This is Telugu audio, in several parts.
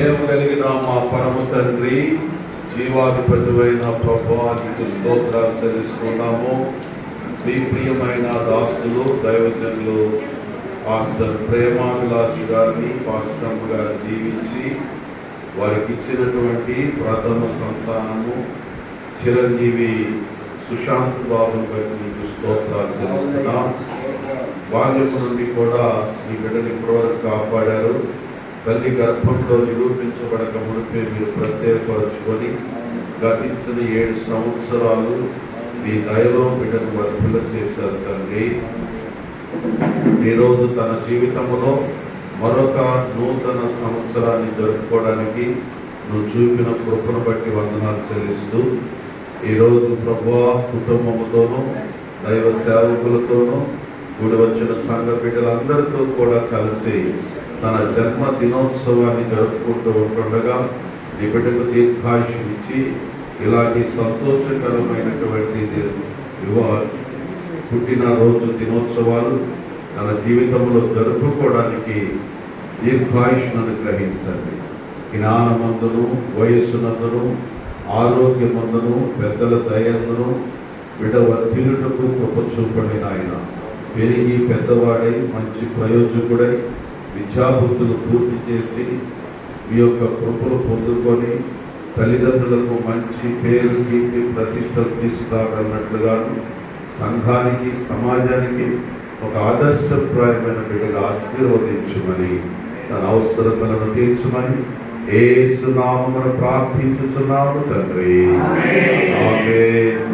ప్రేమ కలిగిన మా పరమ తండ్రి జీవాధిపతివైన ప్రభావానికి స్తోత్రాలు చెల్లిస్తున్నాము. మీ ప్రియమైన దాసులు దైవజనులు పాస్టర్ ప్రేమాభిలాషి గారిని పాస్టమ్ గారు దీవించి వారికి ఇచ్చినటువంటి ప్రథమ సంతానము చిరంజీవి సుశాంత్ బాబు గారికి మీకు స్తోత్రాలు చెల్లిస్తున్నాం. బాల్యం నుండి కూడా మీ బిడ్డని ఇప్పటివరకు కాపాడారు. తల్లి గర్భంలో నిరూపించబడక మునిపే మీరు ప్రత్యేకపరచుకొని గతించిన ఏడు సంవత్సరాలు మీ దయలో బిడ్డను వర్ధల చేశారు తండ్రి. ఈరోజు తన జీవితంలో మరొక నూతన సంవత్సరాన్ని జరుపుకోవడానికి నువ్వు చూపిన కృపను బట్టి వందనాలు చెల్లిస్తూ ఈరోజు ప్రభు కుటుంబంతోనూ దైవ సేవకులతోనూ గుడి వచ్చిన సంఘ బిడ్డలందరితో కూడా కలిసి తన జన్మ దినోత్సవాన్ని జరుపుకుంటూ ఉండగా నీ బిడ్డకు ఇచ్చి ఇలాంటి సంతోషకరమైనటువంటి పుట్టినరోజు దినోత్సవాలు తన జీవితంలో జరుపుకోవడానికి దీర్ఘాయుష్ను గ్రహించండి. జ్ఞానమందును వయస్సునందును ఆరోగ్యమందును పెద్దల దయందును బిడ్డ వర్ధిల్లుటకు కృప చూపండి నాయన. పెరిగి పెద్దవాడై మంచి ప్రయోజకుడై విద్యాబుద్ధులు పూర్తి చేసి మీ యొక్క కృపలు పొందుకొని తల్లిదండ్రులకు మంచి పేరు కీర్తి ప్రతిష్టలు తీసుకురాగలన్నట్లుగాను సంఘానికి సమాజానికి ఒక ఆదర్శప్రాయమైన బిడ్డగా ఆశీర్వదించమని తన అవసరతలను తీర్చమని ఏసునామమును ప్రార్థించుచున్నాము తండ్రి. ఆమేన్.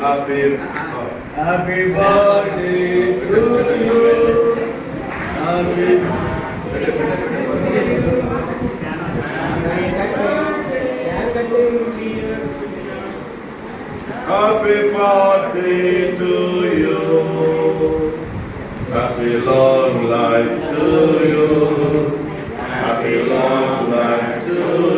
Happy, birthday. happy birthday to you. Happy Happy birthday to you. Happy long life to you. Happy long life to you.